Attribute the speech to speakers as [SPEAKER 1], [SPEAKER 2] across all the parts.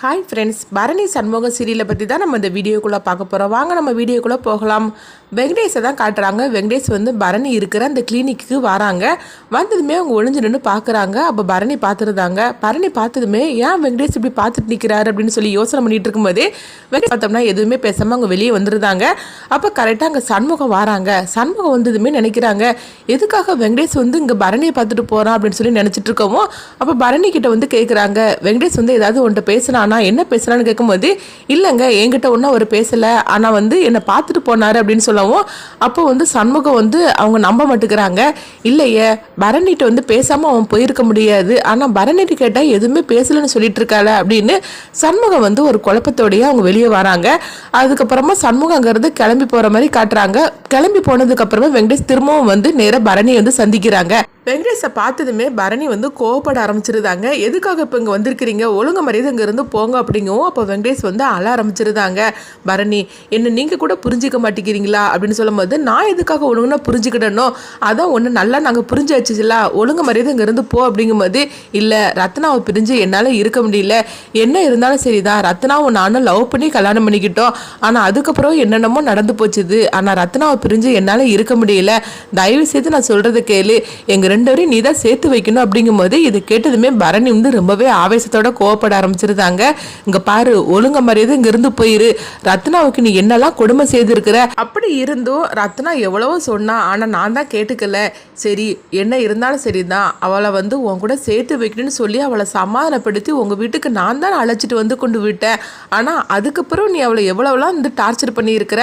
[SPEAKER 1] Hi friends Bharani Shanmuga சீரியலை பற்றி தான் நம்ம இந்த வீடியோக்குள்ளே பார்க்க போகிறோம் வாங்க நம்ம வீடியோக்குள்ளே போகலாம். வெங்கடேஷை தான் காட்டுறாங்க. வெங்கடேஷ் வந்து பரணி இருக்கிற அந்த கிளினிக்கு வராங்க. வந்ததுமே அவங்க ஒளிஞ்சு நின்று பார்க்குறாங்க. அப்போ பரணி பார்த்துருந்தாங்க. பரணி பார்த்ததுமே ஏன் வெங்கடேஷ் இப்படி பார்த்துட்டு நிற்கிறாரு அப்படின்னு சொல்லி யோசனை பண்ணிட்டு இருக்கும்போதே வெங்கடேஷ் பார்த்தோம்னா எதுவுமே பேசாமல் அவங்க வெளியே வந்துருந்தாங்க. அப்போ கரெக்டாக அங்கே சண்முகம் வராங்க. சண்முகம் வந்ததுமே நினைக்கிறாங்க எதுக்காக வெங்கடேஷ் வந்து இங்கே பரணியை பார்த்துட்டு போகிறான் அப்படின்னு சொல்லி நினச்சிட்டு இருக்கோமோ அப்போ பரணி கிட்ட வந்து கேட்குறாங்க வெங்கடேஷ் வந்து ஏதாவது உன்ட்ட நான் என்ன பேசுகிறான்னு கேட்கும்போது இல்லைங்க என்கிட்ட ஒன்றும் அவர் பேசலை. ஆனால் வந்து என்னை பார்த்துட்டு போனார் அப்படின்னு சொல்லவும் அப்போ வந்து சண்முகம் வந்து அவங்க நம்ப மாட்டேங்கிறாங்க. இல்லையே பரணிகிட்ட வந்து பேசாமல் அவன் போயிருக்க முடியாது. ஆனால் பரணிட்டு கேட்டால் எதுவுமே பேசலைன்னு சொல்லிட்டு இருக்காள அப்படின்னு சண்முகம் வந்து ஒரு குழப்பத்தோடயே அவங்க வெளியே வராங்க. அதுக்கப்புறமா சண்முகங்கிறது கிளம்பி போகிற மாதிரி காட்டுறாங்க. கிளம்பி போனதுக்கப்புறமா வெங்கடேஷ் திரும்பவும் வந்து நேராக பரணியை வந்து சந்திக்கிறாங்க. வெங்கடேஷை பார்த்ததுமே பரணி வந்து கோவப்பட ஆரம்பிச்சிருந்தாங்க. எதுக்காக இப்போ இங்கே வந்திருக்கிறீங்க? ஒழுங்கு மரியாதை இங்கேருந்து போங்க அப்படிங்கவும் அப்போ வெங்கடேஷ் வந்து அழ ஆரம்பிச்சிருந்தாங்க. பரணி என்ன நீங்கள் கூட புரிஞ்சிக்க மாட்டேங்கிறீங்களா? அப்படின்னு சொல்லும்போது நான் எதுக்காக ஒழுங்குனா புரிஞ்சுக்கிடணும் அதான் ஒன்று நல்லா நாங்கள் புரிஞ்சு வச்சுச்சுல ஒழுங்கு மரியாதை இங்கேருந்து போ அப்படிங்கும்போது இல்லை ரத்னாவை பிரிஞ்சு என்னால் இருக்க முடியல. என்ன இருந்தாலும் சரிதான் ரத்னாவை நானும் லவ் பண்ணி கல்யாணம் பண்ணிக்கிட்டோம். ஆனால் அதுக்கப்புறம் என்னென்னமோ நடந்து போச்சுது. ஆனால் ரத்னாவை பிரிஞ்சு என்னால் இருக்க முடியல. தயவு செய்து நான் சொல்கிறத கேளு. எங்கள் ரெண்டு நீ தான் சேர்த்து வைக்கணும் அப்படிங்கும்போது இது கேட்டதுமே பரணி வந்து ரொம்பவே ஆவேசத்தோட கோவப்பட ஆரம்பிச்சிருந்தாங்க. இங்கே பாரு ஒழுங்க மரியாதை இங்கேருந்து போயிரு. ரத்னாவுக்கு நீ என்னெல்லாம் கொடுமை செய்திருக்கிற? அப்படி இருந்தும் ரத்னா எவ்வளவோ சொன்னா ஆனால் நான் தான் கேட்டுக்கல. சரி என்ன இருந்தாலும் சரிதான். அவளை வந்து உன் கூட சேர்த்து வைக்கணும்னு சொல்லி அவளை சமாதானப்படுத்தி உங்கள் வீட்டுக்கு நான் தான் அழைச்சிட்டு வந்து கொண்டு விட்டேன். ஆனால் அதுக்கப்புறம் நீ அவளை எவ்வளோலாம் வந்து டார்ச்சர் பண்ணியிருக்கிற?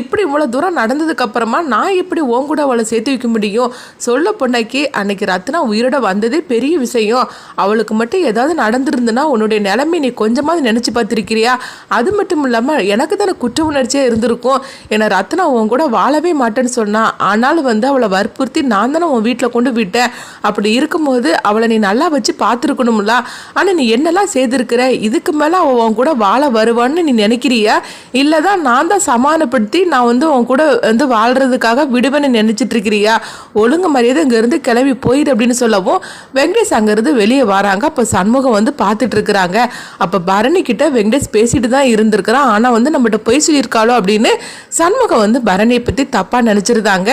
[SPEAKER 1] இப்படி இவ்வளோ தூரம் நடந்ததுக்கு அப்புறமா நான் எப்படி உன் கூட அவளை சேர்த்து வைக்க முடியும்? சொல்ல பொண்ணைக்கு அன்னைக்கு ரத்னா உயிரோட வந்ததே பெரிய விஷயம். அவளுக்கு மட்டும் ஏதாவது நடந்திருந்துன்னா உன்னுடைய நிலைமை நீ கொஞ்சமாவது நினச்சி பார்த்துருக்கிறியா? அது மட்டும் இல்லாமல் எனக்கு தானே குற்ற உணர்ச்சியாக இருந்திருக்கும். ஏன்னா ரத்னா உன் கூட வாழவே மாட்டேன்னு சொன்னா ஆனாலும் வந்து அவளை வற்புறுத்தி நான் தானே உன் வீட்டில் கொண்டு விட்டேன். அப்படி இருக்கும்போது அவளை நீ நல்லா வச்சு பார்த்துருக்கணும்ல. ஆனால் நீ என்னெல்லாம் செய்திருக்கிற? இதுக்கு மேலே அவள் உன் கூட வாழ வருவான்னு நீ நினைக்கிறியா? இல்லை தான் நான் தான் சமாதானப்படுத்தி நான் வந்து உன் கூட வந்து வாழ்கிறதுக்காக விடுவேன்னு நினைச்சிட்டு இருக்கிறியா? ஒழுங்கு மரியாதை இங்கேருந்து கிளம்பி போயிடு அப்படின்னு சொல்லவும் வெங்கடேஷ் அங்கேருந்து வெளியே வராங்க. அப்போ சண்முகம் வந்து பார்த்துட்டு இருக்கிறாங்க. அப்போ பரணி கிட்ட வெங்கடேஷ் பேசிட்டு தான் இருந்திருக்கிறான். ஆனால் வந்து நம்மகிட்ட பொய் சொல்லியிருக்காளோ அப்படின்னு சண்முகம் வந்து பரணியை பற்றி தப்பாக நினச்சிருந்தாங்க.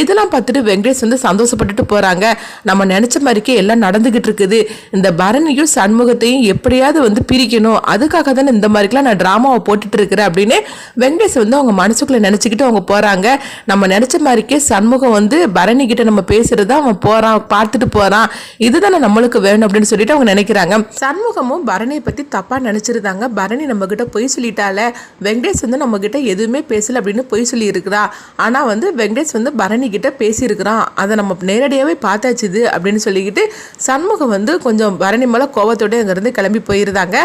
[SPEAKER 1] இதெல்லாம் பார்த்துட்டு வெங்கடேஷ் வந்து சந்தோஷப்பட்டுட்டு போகிறாங்க நம்ம நினச்ச மாதிரிக்கே எல்லாம் நடந்துக்கிட்டு இருக்குது. இந்த பரணியும் சண்முகத்தையும் எப்படியாவது வந்து பிரிக்கணும். அதுக்காக தானே இந்த மாதிரிக்கெல்லாம் நான் ட்ராமாவை போட்டுட்டு இருக்கிறேன் அப்படின்னு வெங்கடேஷ் வந்து அவங்க மனசுக்குள்ளே நினச்சிக்கிட்டு அவங்க போகிறாங்க நம்ம நினச்ச மாதிரிக்கே சண்முகம் வந்து பரணி கிட்ட நம்ம பேசுறது அவன் போகிறான் பார்த்துட்டு போகிறான் இதுதானே நம்மளுக்கு வேணும் அப்படின்னு சொல்லிட்டு அவங்க நினைக்கிறாங்க. சண்முகமும் பரணியை பற்றி தப்பாக நினச்சிருந்தாங்க. பரணி நம்ம கிட்ட பொய் சொல்லிட்டால வெங்கடேஷ் வந்து நம்ம கிட்ட எதுவுமே பேசல அப்படின்னு பொய் சொல்லி இருக்கிறா ஆனால் வந்து வெங்கடேஷ் வந்து பரணி கிட்ட பேசியிருக்கிறான். அதை நம்ம நேரடியாகவே பார்த்தாச்சுது அப்படின்னு சொல்லிக்கிட்டு சண்முகம் வந்து கொஞ்சம் பரணி மேலே கோவத்தோட அங்கேருந்து கிளம்பி போயிருந்தாங்க.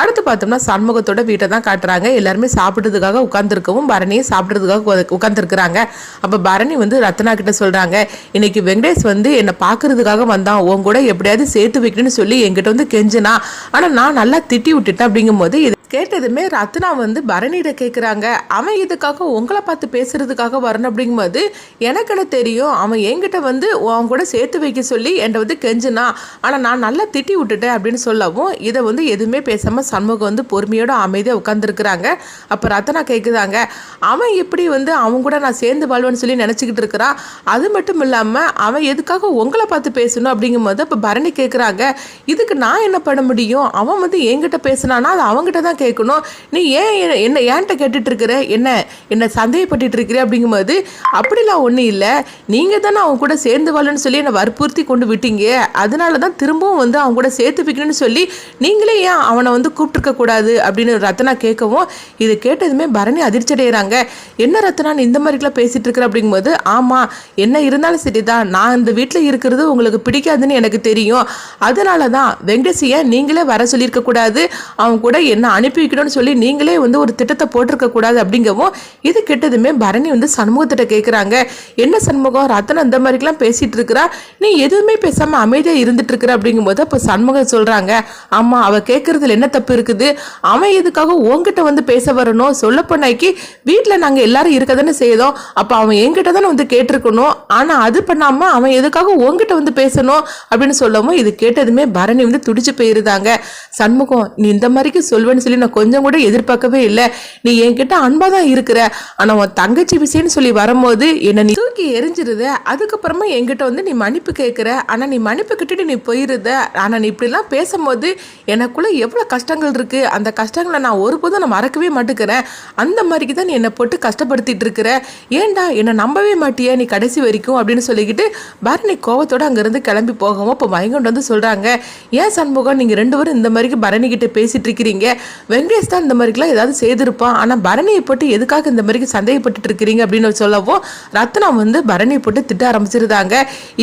[SPEAKER 1] அடுத்து பார்த்தோம்னா சண்முகத்தோட வீட்டை தான் காட்டுறாங்க. எல்லாருமே சாப்பிட்றதுக்காக உட்காந்துருக்கவும் பரணியை சாப்பிட்றதுக்காக உட்காந்துருக்குறாங்க அப்போ பரணி வந்து ரத்னா கிட்ட சொல்கிறாங்க இன்னைக்கு வெங்கடேஷ் வந்து என்னை பார்க்கறதுக்காக வந்தான் உன் கூட எப்படியாவது சேர்த்து வைக்கணும்னு சொல்லி என்கிட்ட வந்து கெஞ்சினா ஆனால் நான் நல்லா திட்டி விட்டுட்டேன் அப்படிங்கும்போது கேட்டதுமே ரத்னா வந்து பரணியிட கேட்குறாங்க அவன் இதுக்காக உங்களை பார்த்து பேசுறதுக்காக வரணும் அப்படிங்கும்போது எனக்கு என்ன தெரியும் அவன் என்கிட்ட வந்து அவன் கூட சேர்த்து வைக்க சொல்லி என்கிட்ட வந்து கெஞ்சினா ஆனால் நான் நல்லா திட்டி விட்டுட்டேன் அப்படின்னு சொல்லவும் இதை வந்து எதுவுமே பேசாமல் சண்முகம் வந்து பொறுமையோட அமைதியாக உட்காந்துருக்குறாங்க அப்போ ரத்னா கேட்குறாங்க அவன் எப்படி வந்து அவன் கூட நான் சேர்ந்து வாழ்வேன்னு சொல்லி நினச்சிக்கிட்டு இருக்கிறான் அது மட்டும் இல்லாமல் அவன் எதுக்காக உங்களை பார்த்து பேசணும் அப்படிங்கும்போது அப்போ பரணி கேட்குறாங்க இதுக்கு நான் என்ன பண்ண முடியும்? அவன் வந்து என்கிட்ட பேசினானா அது அவங்ககிட்ட தான் கேட்கணும் நீ ஏன் என்ன- ஏன்ட்ட கேட்டுட்டு இருக்கிற என்ன என்னை சந்தேகப்பட்டுட்டு இருக்கிற அப்படிங்கும்போது அப்படிலாம் ஒன்றும் இல்லை. நீங்கள் தானே அவங்க கூட சேர்ந்து வாழன்னு சொல்லி என்னை வற்புறுத்தி கொண்டு விட்டீங்க. அதனால தான் திரும்பவும் வந்து அவன் கூட சேர்த்து வைக்கணும்னு சொல்லி நீங்களே ஏன் அவனை வந்து கூப்பிட்டுருக்க கூடாது அப்படின்னு ரத்னா கேட்கவும் இது கேட்டதுமே பரணி அதிர்ச்சி அடைகிறாங்க என்ன ரத்னா நீ இந்த மாதிரிலாம் பேசிட்டு இருக்கிற அப்படிங்கும்போது ஆமாம் என்ன இருந்தாலும் சரிதான். நான் இந்த வீட்டில் இருக்கிறது உங்களுக்கு பிடிக்காதுன்னு எனக்கு தெரியும். அதனால தான் வெங்கடேஷ் ஏன் நீங்களே வர சொல்லியிருக்க கூடாது. அவன் கூட என்ன அனுப்பி வைக்கணும்னு சொல்லி நீங்களே வந்து ஒரு திட்டத்தை போட்டிருக்க கூடாது அப்படிங்கவும் இது கெட்டதுமே பரணி வந்து சண்முகத்திட்ட கேட்குறாங்க என்ன சண்முகம்? ரத்தனம் இந்த மாதிரிக்கெல்லாம் பேசிட்டு இருக்கிறா? நீ எதுவுமே பேசாம அமைதியாக இருந்துட்டு இருக்கிற அப்படிங்கும்போது அப்போ சண்முகம் சொல்றாங்க ஆமா அவ கேட்கறதுல என்ன தப்பு இருக்குது? அவன் எதுக்காக உங்ககிட்ட வந்து பேச வரணும்? சொல்ல போனாக்கி வீட்டில் நாங்கள் எல்லாரும் இருக்க தானே செய்தோம். அப்போ அவன் என்கிட்ட தானே வந்து கேட்டிருக்கணும். ஆனால் அது பண்ணாமல் அவன் எதுக்காக உங்ககிட்ட வந்து பேசணும்? அப்படின்னு சொல்லவும் இது கேட்டதுமே பரணி வந்து துடிச்சு போயிருந்தாங்க சண்முகம் நீ இந்த மாதிரிக்கு சொல்வேன்னு சொல்லி நான் கொஞ்சம் கூட எதிர்பார்க்கவே இல்லை. நீ என்கிட்ட அன்பாக தான் இருக்கிற. ஆனால் உன் தங்கச்சி விஷயம்னு சொல்லி வரும்போது என்னை நீ தூக்கி எரிஞ்சிருத அதுக்கப்புறமா என்கிட்ட வந்து நீ மன்னிப்பு கேட்குற. ஆனால் நீ மன்னிப்பு கிட்டுட்டு நீ போயிருத. ஆனால் நீ இப்படிலாம் பேசும்போது எனக்குள்ள எவ்வளோ கஷ்டங்கள் இருக்கு. அந்த கஷ்டங்களை நான் ஒருபோதும் நான் மறக்கவே மாட்டேங்கிறேன். அந்த மாதிரிக்கு தான் நீ என்னை போட்டு கஷ்டப்படுத்திட்டு இருக்கிற. ஏன்டா என்னை நம்பவே மாட்டியா நீ கடைசி வரைக்கும் அப்படின்னு சொல்லிக்கிட்டு பரணி கோவத்தோட அங்கேருந்து கிளம்பி போகவும் இப்போ வைகுண்டம் வந்து சொல்கிறாங்க ஏன் சண்முகம் நீங்கள் ரெண்டு பேரும் இந்த மாதிரிக்கு பரணி கிட்ட பேசிட்டு இருக்கிறீங்க? வெங்கடேஷ் தான் இந்த மாதிரிக்கெல்லாம் ஏதாவது செய்திருப்பான். ஆனால் பரணியை போட்டு எதுக்காக இந்த மாதிரிக்கு சந்தேகப்பட்டுட்டு இருக்கிறீங்க அப்படின்னு சொல்லவும் ரத்னம் வந்து பரணியை போட்டு திட்ட ஆரம்பிச்சிருந்தாங்க.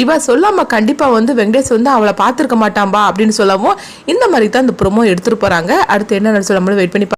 [SPEAKER 1] இவ சொல்லாம கண்டிப்பாக வந்து வெங்கடேஷ் வந்து அவளை பார்த்துருக்க மாட்டான்பா அப்படின்னு சொல்லவும் இந்த மாதிரி தான் இந்த ப்ரொமோ எடுத்துகிட்டு போகிறாங்க அடுத்து என்ன சொல்ல வெயிட் பண்ணி